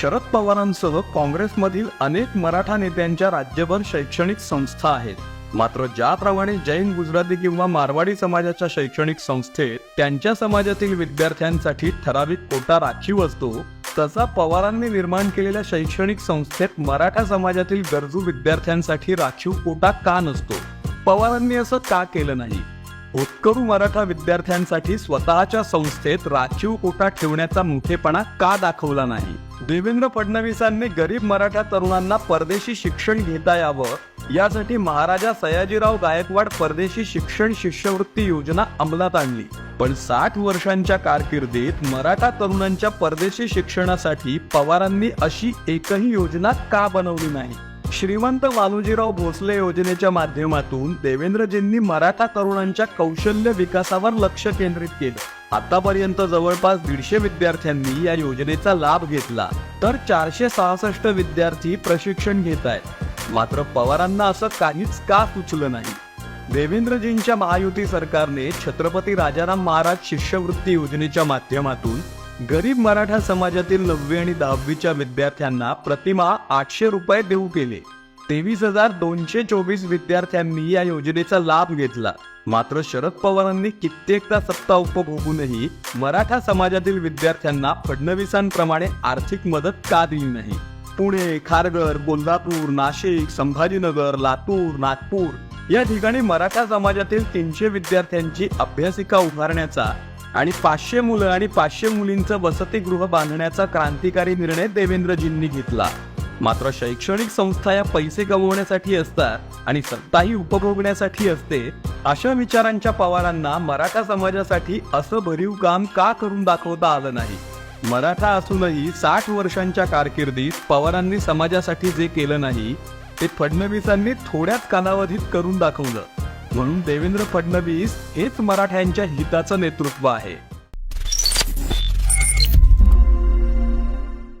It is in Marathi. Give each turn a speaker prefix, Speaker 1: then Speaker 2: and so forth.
Speaker 1: शरद पवारांसह काँग्रेसमधील अनेक मराठा नेत्यांच्या राज्यभर शैक्षणिक संस्था आहेत. मात्र ज्याप्रमाणे जैन गुजराती किंवा मारवाडी समाजाच्या शैक्षणिक संस्थेत त्यांच्या समाजातील विद्यार्थ्यांसाठी ठराविक कोटा राखीव असतो तसा पवारांनी निर्माण केलेल्या शैक्षणिक संस्थेत मराठा समाजातील गरजू विद्यार्थ्यांसाठी राखीव कोटा का नसतो? पवारांनी असं का केलं नाही? होतकरू मराठा विद्यार्थ्यांसाठी स्वतःच्या संस्थेत राखीव कोटा ठेवण्याचा मोठेपणा का दाखवला नाही? देवेंद्र फडणवीसांनी गरीब मराठा तरुणांना परदेशी शिक्षण घेता यावं. यासाठी महाराजा सयाजीराव गायकवाड परदेशी शिक्षण शिष्यवृत्ती योजना अंमलात आणली. पण साठ वर्षांच्या कारकिर्दीत मराठा तरुणांच्या परदेशी शिक्षणासाठी पवारांनी अशी एकही योजना का बनवली नाही? श्रीमंत वालुजीराव भोसले योजनेच्या माध्यमातून देवेंद्रजींनी मराठा तरुणांच्या कौशल्य विकासावर लक्ष केंद्रित केलं. आतापर्यंत जवळपास दीडशे विद्यार्थ्यांनी या योजनेचा लाभ घेतला. तर चारशे सहासष्ट विद्यार्थी प्रशिक्षण घेत आहेत. मात्र पवारांना असं काहीच का सुचलं नाही? देवेंद्रजींच्या महायुती सरकारने छत्रपती राजाराम महाराज शिष्यवृत्ती योजनेच्या माध्यमातून गरीब मराठा समाजातील नववी आणि दहावीच्या विद्यार्थ्यांना प्रतिमा आठशे रुपये देऊ केले. तेवीस हजार दोनशे चोवीस विद्यार्थ्यांनी या योजनेचा लाभ घेतला. मात्र शरद पवारांनी कित्येकदा सत्ता उपभोगूनही मराठा समाजातील विद्यार्थ्यांना फडणवीसांप्रमाणे आर्थिक मदत का दिली नाही? पुणे खारघर कोल्हापूर नाशिक संभाजीनगर लातूर नागपूर या ठिकाणी मराठा समाजातील तीनशे विद्यार्थ्यांची अभ्यासिका उभारण्याचा आणि पाचशे मुलं आणि पाचशे मुलींचं वसतिगृह बांधण्याचा क्रांतिकारी निर्णय देवेंद्रजींनी घेतला. मात्र शैक्षणिक संस्था या पैसे कमवण्यासाठी असतात आणि सत्ताही उपभोगण्यासाठी असते अशा विचारांच्या पवारांना मराठा समाजासाठी असं भरीव काम का करून दाखवता आलं नाही? मराठा असूनही साठ वर्षांच्या कारकिर्दीत पवारांनी समाजासाठी जे केलं नाही ते फडणवीसांनी थोड्याच कालावधीत करून दाखवलं. म्हणून देवेंद्र फडणवीस हेच मराठ्यांच्या हिताचं नेतृत्व आहे.